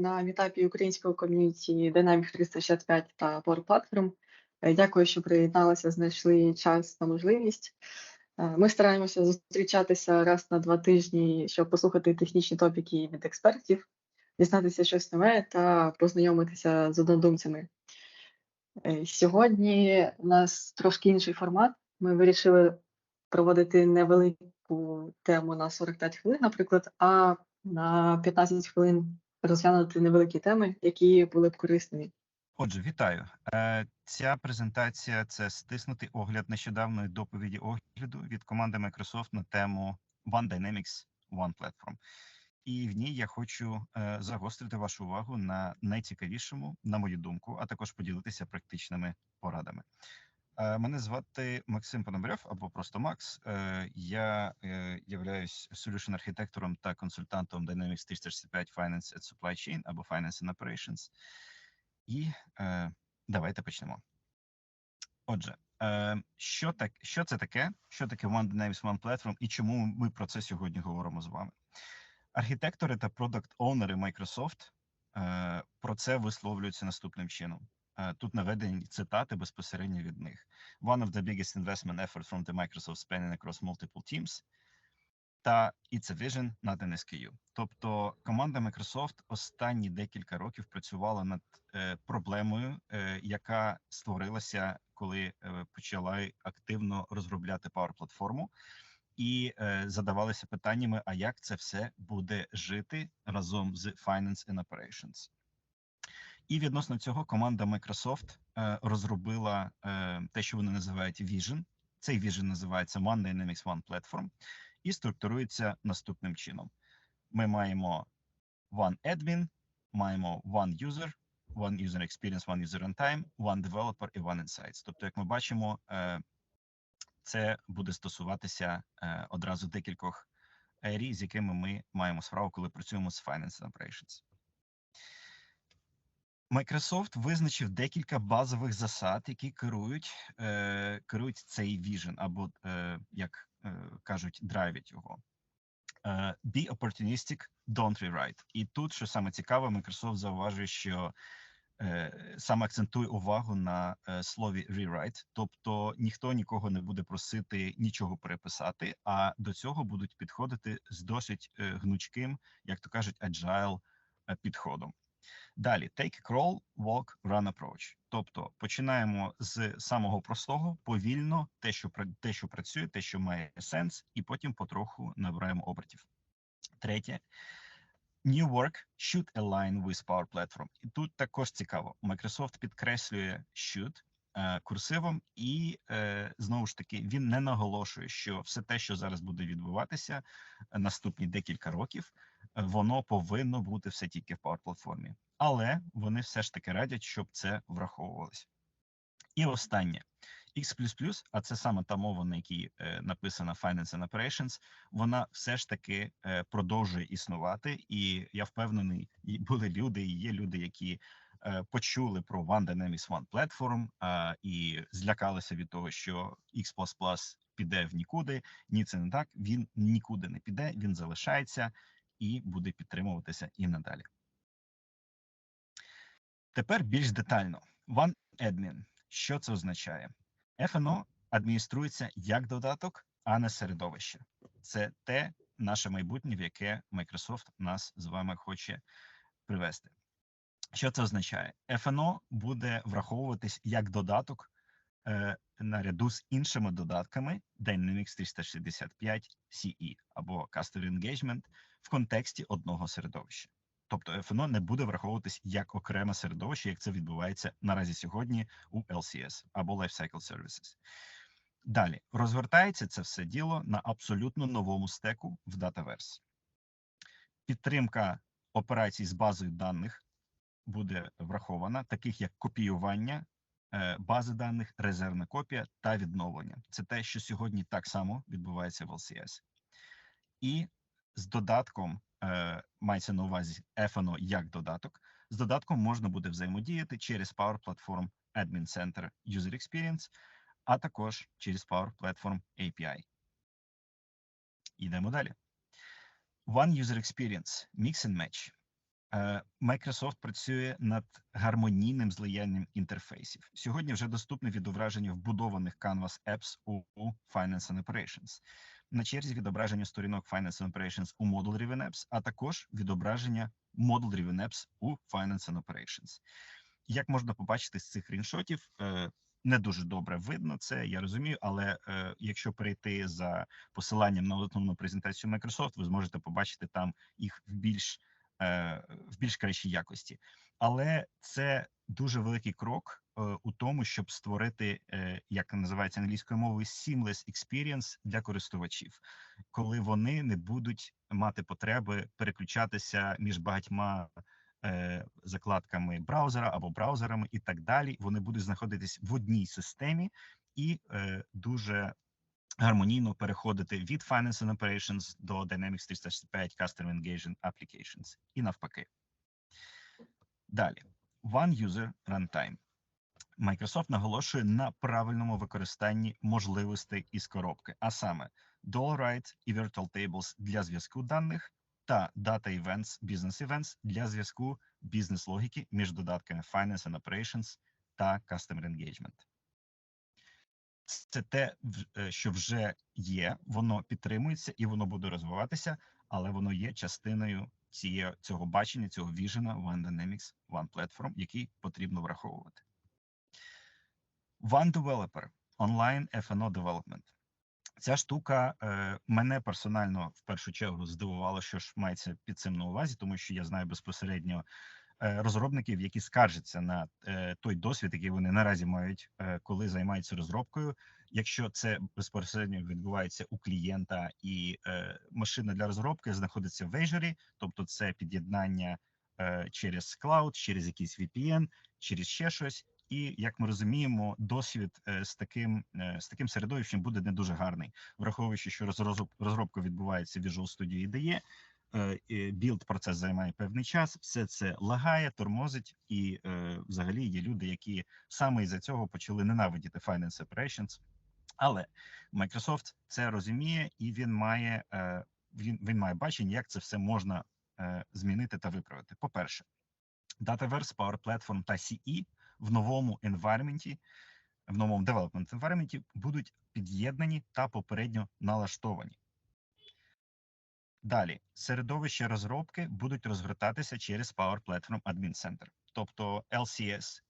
на мітапі українського ком'юніті Dynamics 365 та Power Platform. Е, Дякую, що приєдналися, знайшли час та можливість. Е, Ми стараємося зустрічатися раз на два тижні, щоб послухати технічні топіки від експертів, дізнатися щось нове та познайомитися з однодумцями. Е, Сьогодні у нас трошки інший формат. Ми вирішили проводити невелику тему на 45 хвилин, наприклад, а на 15 хвилин розглянути невеликі теми, які були б корисними. Отже, вітаю. Е, Ця презентація це стиснутий огляд нещодавної доповіді огляду від команди Microsoft на тему One Dynamics One Platform. І в ній я хочу е, загострити вашу увагу на найцікавішому, на мою думку, а також поділитися практичними порадами. Е, Мене звати Максим Пономарьов або просто Макс. Е, Я е, являюсь solution архітектором та консультантом Dynamics 365 Finance and Supply Chain або Finance and Operations. І давайте почнемо. Отже, що так, що це таке? Що таке One Dynamics One Platform і чому ми про це сьогодні говоримо з вами? Архітектори та продакт оунери Microsoft про це висловлюються наступним чином. Е, Тут наведені цитати безпосередньо від них. One of the biggest investment efforts from the Microsoft spanning across multiple teams та It's a vision, not an SKU. Тобто команда Microsoft останні декілька років працювала над е, проблемою, е, яка створилася, коли е, почала активно розробляти Power платформу, і е, задавалися питаннями: а як це все буде жити разом з Finance and Operations? І відносно цього команда Microsoft е, розробила е, те, що вони називають Vision. Цей Vision називається One Dynamics One Platform і структурується наступним чином: ми маємо One Admin, маємо One User, One User Experience, One User Runtime, One Developer і One Insights. Тобто, як ми бачимо, е, це буде стосуватися одразу декількох ерій, з якими ми маємо справу, коли працюємо з Finance Operations. Microsoft визначив декілька базових засад, які керують е, керують цей vision, або е, як е, кажуть, драйвять його. Е, Be opportunistic, don't rewrite. І тут, що саме цікаве, Microsoft зауважує, що е, саме акцентує увагу на е, слові rewrite, тобто ніхто нікого не буде просити нічого переписати, а до цього будуть підходити з досить гнучким, як то кажуть, agile підходом. Далі take crawl, walk, run approach. Тобто починаємо з самого простого, повільно, те, що те, що працює, те, що має сенс, і потім потроху набираємо обертів. Третє. New work should align with Power Platform. І тут також цікаво. Microsoft підкреслює should е, курсивом, і е, знову ж таки він не наголошує, що все те, що зараз буде відбуватися е, наступні декілька років, воно повинно бути все тільки в Power платформі. Але вони все ж таки радять, щоб це враховувалось. І останнє. X++, а це саме та мова, на якій е, написана Finance and Operations, вона все ж таки е, продовжує існувати. І я впевнений, і були люди, і є люди, які е, почули про One Dynamics One Platform е, і злякалися від того, що X++ піде в нікуди. Ні, це не так. Він нікуди не піде, він залишається і буде підтримуватися і надалі. Тепер більш детально. One Admin. Що це означає? FNO адмініструється як додаток, а не середовище. Це те наше майбутнє, в яке Microsoft нас з вами хоче привести. Що це означає? FNO буде враховуватись як додаток наряду з іншими додатками Dynamics 365 CE або Customer Engagement в контексті одного середовища. Тобто FNO не буде враховуватись як окреме середовище, як це відбувається наразі сьогодні у LCS або Lifecycle Services. Далі розгортається це все діло на абсолютно новому стеку в Dataverse. Підтримка операцій з базою даних буде врахована, таких як копіювання е, бази даних, резервна копія та відновлення. Це те, що сьогодні так само відбувається в LCS. І з додатком е, мається на увазі FNO як додаток. З додатком можна буде взаємодіяти через Power Platform Admin Center User Experience, а також через Power Platform API. Йдемо далі. One User Experience Mix and Match. Е, Microsoft працює над гармонійним злиянням інтерфейсів. Сьогодні вже доступне відображення вбудованих Canvas Apps у Finance and Operations. На черзі відображення сторінок Finance and Operations у Model Driven Apps, а також відображення Model Driven Apps у Finance and Operations. Як можна побачити з цих ріншотів, е, не дуже добре видно це, я розумію, але е, якщо перейти за посиланням на основну презентацію Microsoft, ви зможете побачити там їх в більш в більш кращій якості. Але це дуже великий крок е, у тому, щоб створити, е, як називається англійською мовою, seamless experience для користувачів, коли вони не будуть мати потреби переключатися між багатьма е, закладками браузера або браузерами і так далі. Вони будуть знаходитись в одній системі і е, дуже гармонійно переходити від Finance and Operations до Dynamics 365 Customer Engagement Applications і навпаки. Далі, One User Runtime. Microsoft наголошує на правильному використанні можливостей із коробки, а саме Dollarite і Virtual Tables для зв'язку даних та Data Events, Business Events для зв'язку бізнес-логіки між додатками Finance and Operations та Customer Engagement. Це те, е, що вже є, воно підтримується і воно буде розвиватися, але воно є частиною цієї, цього бачення, цього віжена One Dynamics, One Platform, який потрібно враховувати. One Developer Online FNO Development. Ця штука е, мене персонально в першу чергу здивувала, що ж мається під цим на увазі, тому що я знаю безпосередньо розробників, які скаржаться на е, той досвід, який вони наразі мають, е, коли займаються розробкою. Якщо це безпосередньо відбувається у клієнта і е, машина для розробки знаходиться в Azure, тобто це під'єднання е, через клауд, через якийсь VPN, через ще щось. І як ми розуміємо, досвід е, з таким е, з таким середовищем буде не дуже гарний, враховуючи, що розроб- розробка відбувається в Visual Studio IDE, е, білд процес займає певний час, все це лагає, тормозить, і е, взагалі є люди, які саме із-за цього почали ненавидіти Finance Operations. Але Microsoft це розуміє, і він має е, він, він має бачення, як це все можна е, змінити та виправити. По перше, Dataverse, Power Platform та CE в новому environment, в новому development environment будуть під'єднані та попередньо налаштовані. Далі середовище розробки будуть розгортатися через Power Platform Admin Center. Тобто LCS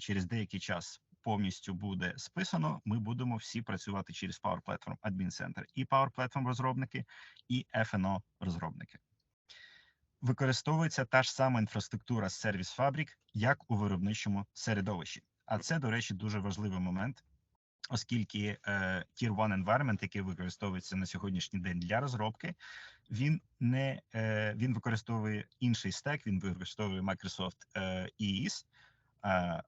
через деякий час повністю буде списано. Ми будемо всі працювати через Power Platform Admin Center. І Power Platform розробники, і FNO розробники. Використовується та ж сама інфраструктура Service Fabric, як у виробничому середовищі. А це, до речі, дуже важливий момент, оскільки е, Tier 1 environment, який використовується на сьогоднішній день для розробки, він не е, він використовує інший стек, він використовує Microsoft е, EES, е,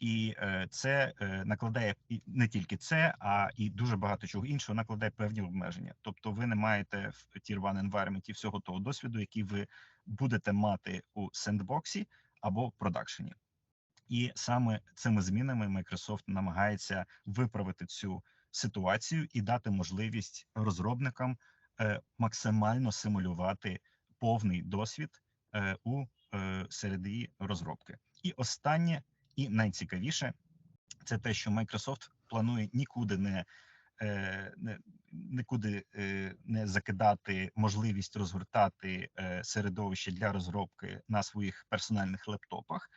і е, це е, накладає і не тільки це, а і дуже багато чого іншого накладає певні обмеження. Тобто, ви не маєте в Tier 1 environment всього того досвіду, який ви будете мати у сендбоксі або в продакшені. І саме цими змінами Microsoft намагається виправити цю ситуацію і дати можливість розробникам максимально симулювати повний досвід е, у е, середі розробки. І останнє, і найцікавіше, це те, що Microsoft планує нікуди не е, нікуди е, не закидати можливість розгортати е, середовище для розробки на своїх персональних лептопах.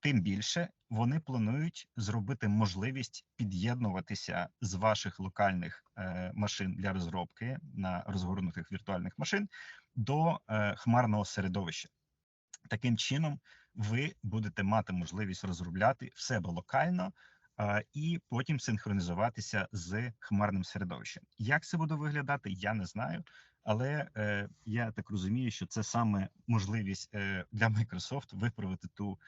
Тим більше вони планують зробити можливість під'єднуватися з ваших локальних е, машин для розробки на розгорнутих віртуальних машин до е, хмарного середовища. Таким чином, ви будете мати можливість розробляти в себе локально е, і потім синхронізуватися з хмарним середовищем. Як це буде виглядати, я не знаю. Але е, я так розумію, що це саме можливість е, для Microsoft виправити ту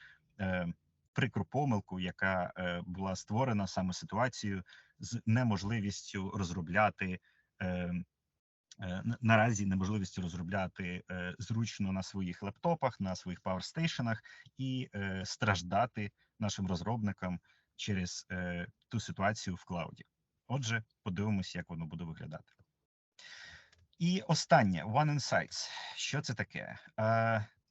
прикру помилку, яка е, була створена саме ситуацією з неможливістю розробляти. Е, е, Наразі неможливістю розробляти е, зручно на своїх лептопах, на своїх паверстейшенах і е, страждати нашим розробникам через е, ту ситуацію в клауді. Отже, подивимося, як воно буде виглядати. І останнє One Insights. Що це таке?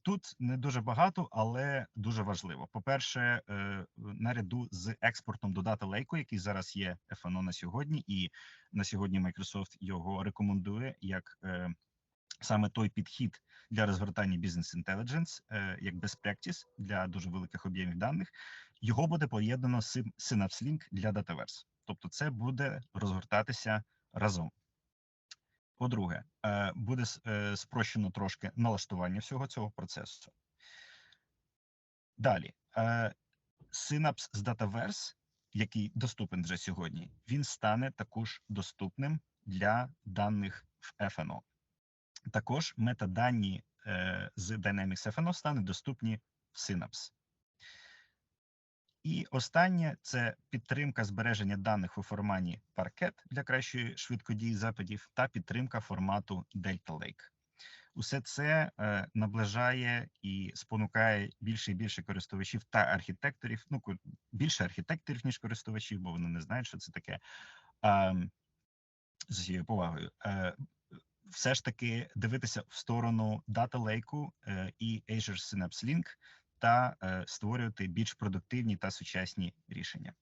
Тут не дуже багато, але дуже важливо. По-перше, е, наряду з експортом до Data Lake, який зараз є FNO на сьогодні, і на сьогодні Microsoft його рекомендує як е, саме той підхід для розгортання бізнес інтелідженс як best practice для дуже великих об'ємів даних. Його буде поєднано з Synapse Link для Dataverse. Тобто, це буде розгортатися разом. По-друге, е, буде е, спрощено трошки налаштування всього цього процесу. Далі, е, Synapse з Dataverse, який доступен вже сьогодні, він стане також доступним для даних в FNO. Також метадані з Dynamics FNO стануть доступні в Synapse. І останнє це підтримка збереження даних у форматі Parquet для кращої швидкодії запитів та підтримка формату Delta Lake. Усе це е, наближає і спонукає більше і більше користувачів та архітекторів. Ну більше архітекторів ніж користувачів, бо вони не знають, що це таке. Е, з усією повагою. Е, все ж таки дивитися в сторону Data Lake е, і Azure Synapse Link та е, створювати більш продуктивні та сучасні рішення.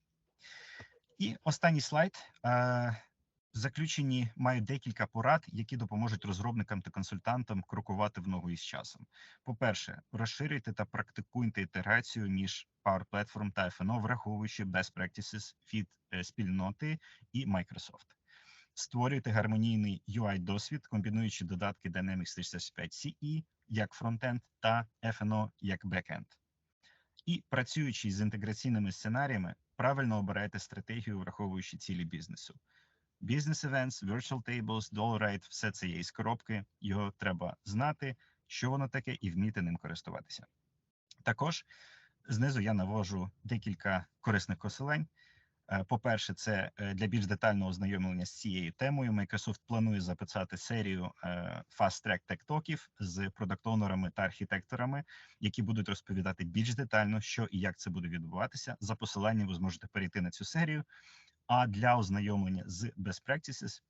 І останній слайд. Е, заключені мають декілька порад, які допоможуть розробникам та консультантам крокувати в ногу із часом. По-перше, розширюйте та практикуйте інтеграцію між Power Platform та FNO, враховуючи best practices від е, спільноти і Microsoft. Створюйте гармонійний UI досвід, комбінуючи додатки Dynamics 365 CE як фронтенд та FNO як бекенд. І працюючи з інтеграційними сценаріями, правильно обирайте стратегію, враховуючи цілі бізнесу. Business Events, Virtual Tables, Dollarite – все це є із коробки. Його треба знати, що воно таке, і вміти ним користуватися. Також знизу я навожу декілька корисних посилань. Е, по-перше, це е, для більш детального ознайомлення з цією темою. Microsoft планує записати серію е, Fast Track Tech Talkів з продактонерами та архітекторами, які будуть розповідати більш детально, що і як це буде відбуватися. За посиланням ви зможете перейти на цю серію. А для ознайомлення з Best Practices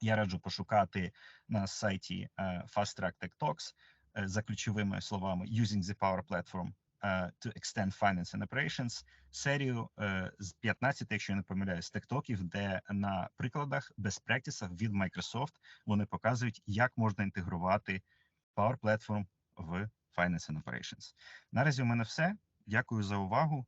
я раджу пошукати на сайті Fast Track Tech Talks за ключовими словами «Using the Power Platform to Extend Finance and Operations серію uh, з 15, якщо я не помиляюсь, тиктоків, де на прикладах без practices від Microsoft вони показують, як можна інтегрувати Power Platform в Finance and Operations. Наразі у мене все. Дякую за увагу.